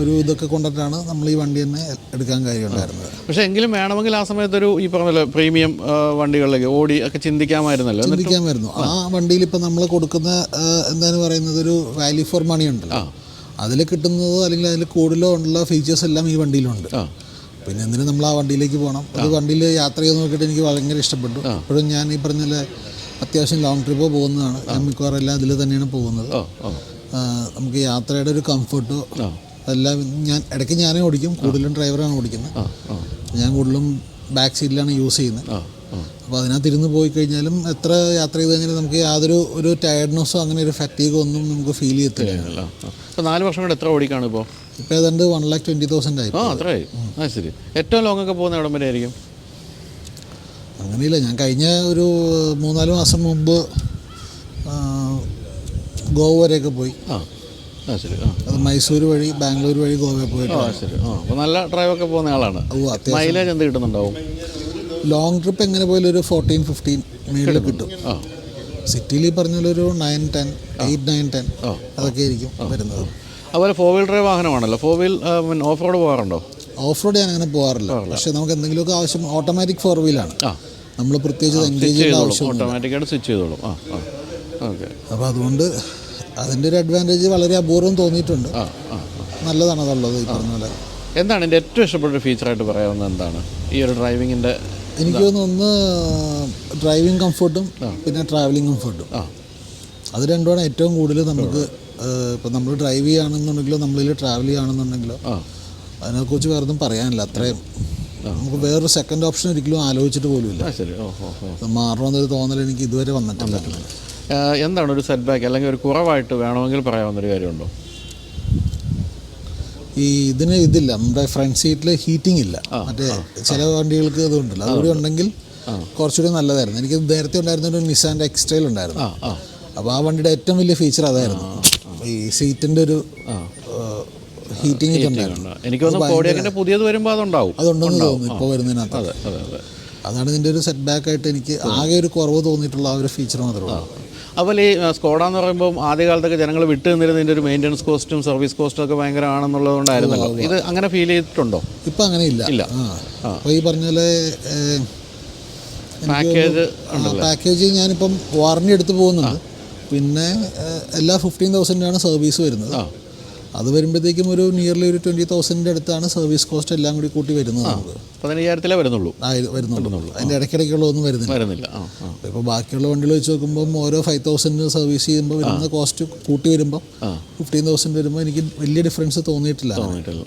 ഒരു ഇതൊക്കെ കൊണ്ടിട്ടാണ് നമ്മൾ ഈ വണ്ടി തന്നെ എടുക്കാൻ കാര്യമുണ്ടായിരുന്നത് പക്ഷേ എങ്കിലും വേണമെങ്കിൽ ആ സമയത്തൊരു ഈ പറഞ്ഞല്ലോ പ്രീമിയം വണ്ടികളിലേക്ക് ഓടി ഒക്കെ ചിന്തിക്കാമായിരുന്നല്ലോ. ചിന്തിക്കാമായിരുന്നു. ആ. വണ്ടിയിൽ ഇപ്പം നമ്മൾ കൊടുക്കുന്ന എന്താണ് പറയുന്നത് ഒരു വാല്യൂ ഫോർ മണി ഉണ്ടല്ലോ. അതിൽ കിട്ടുന്നത് അല്ലെങ്കിൽ അതിൽ കൂടുതലോ ഉള്ള ഫീച്ചേഴ്സ് എല്ലാം ഈ വണ്ടിയിലുണ്ട്. പിന്നെ എന്തിനും നമ്മൾ ആ വണ്ടിയിലേക്ക് പോകണം. അത് വണ്ടിയിൽ യാത്ര ചെയ്ത് നോക്കിയിട്ട് എനിക്ക് ഭയങ്കര ഇഷ്ടപ്പെട്ടു. അപ്പോഴും ഞാൻ ഈ പറഞ്ഞ അത്യാവശ്യം ലോങ് ട്രിപ്പ് പോകുന്നതാണ്. ഞാൻ മിക്കവാറും എല്ലാം ഇതിൽ തന്നെയാണ് പോകുന്നത്. നമുക്ക് യാത്രയുടെ ഒരു കംഫർട്ടോ എല്ലാം ഞാൻ ഇടയ്ക്ക് ഞാനേ ഓടിക്കും കൂടുതലും ഡ്രൈവറാണ് ഓടിക്കുന്നത്. ഞാൻ കൂടുതലും ബാക്ക് സീറ്റിലാണ് യൂസ് ചെയ്യുന്നത്. അപ്പോൾ അതിനകത്ത് ഇരുന്ന് പോയി കഴിഞ്ഞാലും എത്ര യാത്ര ചെയ്ത് കഴിഞ്ഞാലും നമുക്ക് യാതൊരു ഒരു ടയർഡ്നെസ്സോ അങ്ങനെ ഒരു ഫറ്റീഗോ ഒന്നും നമുക്ക് ഫീൽ ചെയ്യത്തില്ല. അപ്പോൾ നാല് വർഷം കൊണ്ട് എത്ര ഓടിക്കാണ് ഇപ്പോൾ ഇപ്പോൾ ഏതാണ്ട് വൺ ലാക്ക് ട്വന്റി തൗസൻഡ് ആയി. ആ അത്രയായി ആ ശരി. ഏറ്റവും ലോങ് ഒക്കെ പോകുന്ന ഇടം വരെ ആയിരിക്കും അങ്ങനെയില്ല ഞാൻ കഴിഞ്ഞ ഒരു മൂന്നാൽ മാസം മുമ്പ് ഗോവ വരെയൊക്കെ പോയി. ആ. ആ ശരി. ആ. അത് മൈസൂർ വഴി ബാംഗ്ലൂർ വഴി ഗോവ പോയിട്ട്. ആ ശരി. ആ അപ്പോൾ നല്ല ഡ്രൈവൊക്കെ പോകുന്ന ആളാണ്. ഓ അത്യാവശ്യം. മൈലേജ് എന്ത് കിട്ടുന്നുണ്ടാവും? ലോങ് ട്രിപ്പ് എങ്ങനെ പോയാലും ഒരു ഫോർട്ടീൻ ഫിഫ്റ്റീൻ മേളിൽ കിട്ടും. ആ. സിറ്റിയിൽ ഈ പറഞ്ഞ പോലെ ഒരു nine ten eight nine ten. അതൊക്കെ ആയിരിക്കും വരുന്നത്. അതുപോലെ ഫോർ വീൽ ഡ്രൈവ് വാഹനമാണല്ലോ. ഫോർ വീൽ ഓഫ് റോഡ് പോകാറുണ്ടോ? ഓഫ് റോഡ് ഞാൻ അങ്ങനെ പോകാറില്ല. പക്ഷേ നമുക്ക് എന്തെങ്കിലുമൊക്കെ ആവശ്യം ഓട്ടോമാറ്റിക് ഫോർ വീലാണ് നമ്മൾ പ്രത്യേകിച്ച് എൻഗേജ് ചെയ്യേണ്ട ആവശ്യം ഓട്ടോമാറ്റിക്കായിട്ട് സ്വിച്ച് ചെയ്തോളും. ആ ഓക്കെ. അപ്പോൾ അതുകൊണ്ട് അതിന്റെ ഒരു അഡ്വാന്റേജ് വളരെ അപൂർവം തോന്നിയിട്ടുണ്ട്. നല്ലതാണ് അതുള്ളത് ഈ പറഞ്ഞ പോലെ. എന്താണ് എന്റെ ഏറ്റവും ഇഷ്ടപ്പെട്ട ഫീച്ചർ ആയിട്ട് പറയാവുന്നത് എന്താണ്? ഈ ഒരു ഡ്രൈവിങ്ങിന്റെ എനിക്ക് തോന്നുന്നു ഒന്ന് ഡ്രൈവിംഗ് കംഫർട്ടും പിന്നെ ട്രാവലിംഗ് കംഫർട്ടും അത് രണ്ടുമാണ് ഏറ്റവും കൂടുതൽ നമുക്ക് ഇപ്പം നമ്മൾ ഡ്രൈവ് ചെയ്യുകയാണെന്നുണ്ടെങ്കിലോ നമ്മളിൽ ട്രാവൽ ചെയ്യുകയാണെന്നുണ്ടെങ്കിലോ അതിനെക്കുറിച്ച് വേറെ ഒന്നും പറയാനില്ല അത്രയും. നമുക്ക് വേറൊരു സെക്കൻഡ് ഓപ്ഷൻ ഒരിക്കലും ആലോചിച്ചിട്ട് പോലുമില്ല. മാറണമെന്നൊരു തോന്നൽ എനിക്ക് ഇതുവരെ വന്നിട്ടില്ല. എന്താണ് ഒരു സെറ്റ് ബാക്ക് അല്ലെങ്കിൽ ഒരു കുറവായിട്ട് വേണമെങ്കിൽ പറയാവുന്നൊരു കാര്യമുണ്ടോ? ഈ ഇതിന് ഇതില്ല. നമ്മുടെ ഫ്രണ്ട് സീറ്റിൽ ഹീറ്റിംഗ് ഇല്ല. മറ്റേ ചില വണ്ടികൾക്ക് ഇതുണ്ടല്ലോ. അതുകൂടി ഉണ്ടെങ്കിൽ കുറച്ചുകൂടി നല്ലതായിരുന്നു. എനിക്ക് നേരത്തെ ഉണ്ടായിരുന്ന ഒരു നിസാന്റെ എക്സ്റ്റൈൽ ഉണ്ടായിരുന്നു. അപ്പോൾ ആ. വണ്ടിയുടെ ഏറ്റവും വലിയ ഫീച്ചർ അതായിരുന്നു. ഈ സീറ്റിന്റെ ഒരു ഹീറ്റിംഗ് ഉണ്ടായിരുന്നു ഉണ്ട്. എനിക്ക് തോന്നുന്നു പുതിയത് വരുമ്പോൾ അതുണ്ടാവും. അതുണ്ടെന്ന് തോന്നുന്നു ഇപ്പോൾ വരുന്നതിനകത്ത്. അതെ അതെ അതെ. അതാണ് ഇതിന്റെ ഒരു സെറ്റ് ബാക്ക് ആയിട്ട് എനിക്ക് ആകെ ഒരു കുറവ് തോന്നിയിട്ടുള്ള ആ ഒരു ഫീച്ചർ മാത്രമേ ഉള്ളൂ. അതുപോലെ ഈ സ്കോഡ എന്ന് പറയുമ്പോൾ ആദ്യകാലത്തൊക്കെ ജനങ്ങൾ വിട്ടു നിന്നിരുന്നതിന്റെ ഒരു മെയിന്റനൻസ് കോസ്റ്റും സർവീസ് കോസ്റ്റും ഒക്കെ ഭയങ്കര ആണെന്നുള്ളതുകൊണ്ടായിരുന്നല്ലോ ഇത് അങ്ങനെ ഫീൽ ചെയ്തിട്ടുണ്ടോ? ഇപ്പം അങ്ങനെ ഇല്ല. ഇല്ല. അപ്പോൾ ഈ പറഞ്ഞ പോലെ പാക്കേജ് പാക്കേജ് ഞാനിപ്പം വാറണ്ടി എടുത്ത് പോകുന്നുണ്ട്. പിന്നെ എല്ലാ ഫിഫ്റ്റീൻ തൗസൻഡാണ് സർവീസ് വരുന്നത്. അത് വരുമ്പോഴത്തേക്കും ഒരു നിയർലി ഒരു ട്വന്റി തൗസൻഡിന്റെ അടുത്താണ് സർവീസ് കോസ്റ്റ് എല്ലാം കൂടി കൂട്ടി വരുന്നത് നമുക്ക്. പതിനയ്യായിരത്തിലേ വരുന്നുള്ളൂ. വരുന്നുള്ളൂ. അതിന്റെ ഇടയ്ക്കിടയ്ക്കുള്ള ഒന്നും വരുന്നില്ല. വരുന്നില്ല. ഇപ്പോൾ ബാക്കിയുള്ള വണ്ടികൾ വെച്ച് നോക്കുമ്പം ഓരോ ഫൈവ് തൗസൻഡ് സർവീസ് ചെയ്യുമ്പോൾ വരുന്ന കോസ്റ്റ് കൂട്ടി വരുമ്പോൾ ഫിഫ്റ്റീൻ തൗസൻഡ് വരുമ്പോൾ എനിക്ക് വലിയ ഡിഫറൻസ് തോന്നിയിട്ടില്ല. തോന്നിയിട്ടില്ല.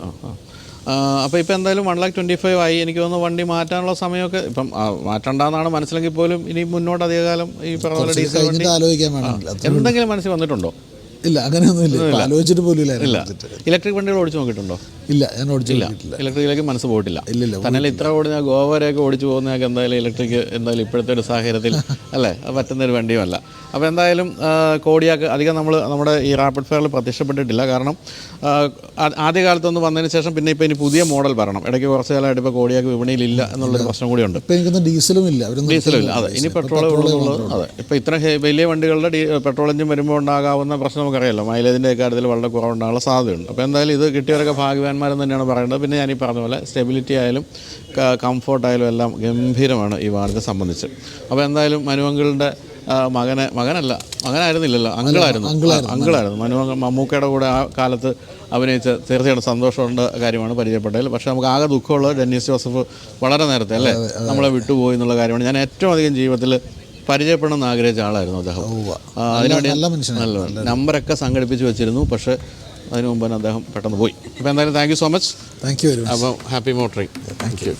അപ്പോൾ ഇപ്പോൾ എന്തായാലും വൺ ലാക്ക് ട്വന്റി ഫൈവ് ആയി. എനിക്ക് തോന്നുന്നു വണ്ടി മാറ്റാനുള്ള സമയമൊക്കെ ഇപ്പം മാറ്റണ്ടെന്നാണ് മനസ്സിലെങ്കിൽ പോലും ഇനി മുന്നോട്ട് അധികകാലം ഈ പറഞ്ഞ എന്തെങ്കിലും മനസ്സിൽ വന്നിട്ടുണ്ടോ? ഇല്ല അങ്ങനെയൊന്നും ഇല്ല ആലോചിച്ചിട്ട് പോലും ഇല്ല ഇലക്ട്രിക് വണ്ടികൾ ഓടിച്ചു നോക്കിയിട്ടുണ്ടോ? ഇല്ല ഞാൻ ഓടിച്ചു നോക്കിയിട്ടില്ല ഇലക്ട്രിക്കിലേക്ക് മനസ്സ് പോയിട്ടില്ല. ഇല്ലല്ലോ തന്നെ ഇത്ര ഓടി ഞാൻ ഗോവ വരെയൊക്കെ ഓടിച്ചു പോകുന്നതൊക്കെ എന്തായാലും ഇലക്ട്രിക് എന്തായാലും ഇപ്പോഴത്തെ ഒരു സാഹചര്യത്തിൽ അല്ലേ? പറ്റുന്ന ഒരു വണ്ടിയുമല്ല. അപ്പോൾ എന്തായാലും കോടിയാക്ക് അധികം നമ്മൾ നമ്മുടെ ഈ റാപ്പിഡ് ഫയറിൽ പ്രത്യക്ഷപ്പെട്ടിട്ടില്ല. കാരണം ആദ്യകാലത്തൊന്ന് വന്നതിന് ശേഷം പിന്നെ ഇപ്പോൾ ഇനി പുതിയ മോഡൽ വരണം. ഇടയ്ക്ക് കുറച്ച് കാലമായിട്ട് ഇപ്പോൾ കോഡിയാക്ക് വിപണിയിലില്ല എന്നുള്ളൊരു പ്രശ്നം കൂടിയുണ്ട്. ഇപ്പോൾ എനിക്കൊന്ന് ഡീസലും ഇല്ല. ഡീസലും ഇല്ല. അതെ ഇനി പെട്രോൾ ഉള്ളത് അതെ. ഇപ്പോൾ ഇത്ര വലിയ വണ്ടികളുടെ ഡീ പെട്രോൾ എഞ്ചിൻ വരുമ്പോൾ ഉണ്ടാകാവുന്ന പ്രശ്നം നമുക്കറിയാമല്ലോ മൈലേജിന്റെ കാര്യത്തിൽ വളരെ കുറവുണ്ടാകാനുള്ള സാധ്യതയുണ്ട്. അപ്പോൾ എന്തായാലും ഇത് കിട്ടിയവരൊക്കെ ഭാഗ്യവാന്മാരെന്ന് തന്നെയാണ് പറയേണ്ടത് പിന്നെ ഞാൻ ഈ പറഞ്ഞ പോലെ സ്റ്റെബിലിറ്റി ആയാലും കംഫോർട്ട് ആയാലും എല്ലാം ഗംഭീരമാണ് ഈ വാഹനത്തെ സംബന്ധിച്ച്. അപ്പോൾ എന്തായാലും മനുവങ്കിളിന്റെ മകനെ മകനല്ല മകനായിരുന്നില്ലല്ലോ അങ്കിളായിരുന്നു. അങ്കിളായിരുന്നു മനുവങ്ക മമ്മൂക്കയുടെ കൂടെ ആ കാലത്ത് അഭിനയിച്ച തീർച്ചയായിട്ടും സന്തോഷമുള്ള കാര്യമാണ് പരിചയപ്പെട്ടതിൽ. പക്ഷേ നമുക്ക് ആകെ ദുഃഖമുള്ള ഡെന്നീസ് ജോസഫ് വളരെ നേരത്തെ അല്ലേ? നമ്മളെ വിട്ടുപോയി എന്നുള്ള കാര്യമാണ്. ഞാൻ ഏറ്റവും അധികം ജീവിതത്തിൽ പരിചയപ്പെടണമെന്ന് ആഗ്രഹിച്ച ആളായിരുന്നു അദ്ദേഹം. അതിനുവേണ്ടി നല്ല നമ്പറൊക്കെ സംഘടിപ്പിച്ച് വെച്ചിരുന്നു. പക്ഷേ അതിനു മുമ്പ് തന്നെ അദ്ദേഹം പെട്ടെന്ന് പോയി. അപ്പോൾ എന്തായാലും thank you so much thank you very much അപ്പോൾ ഹാപ്പി മോട്ടറിങ് താങ്ക് യു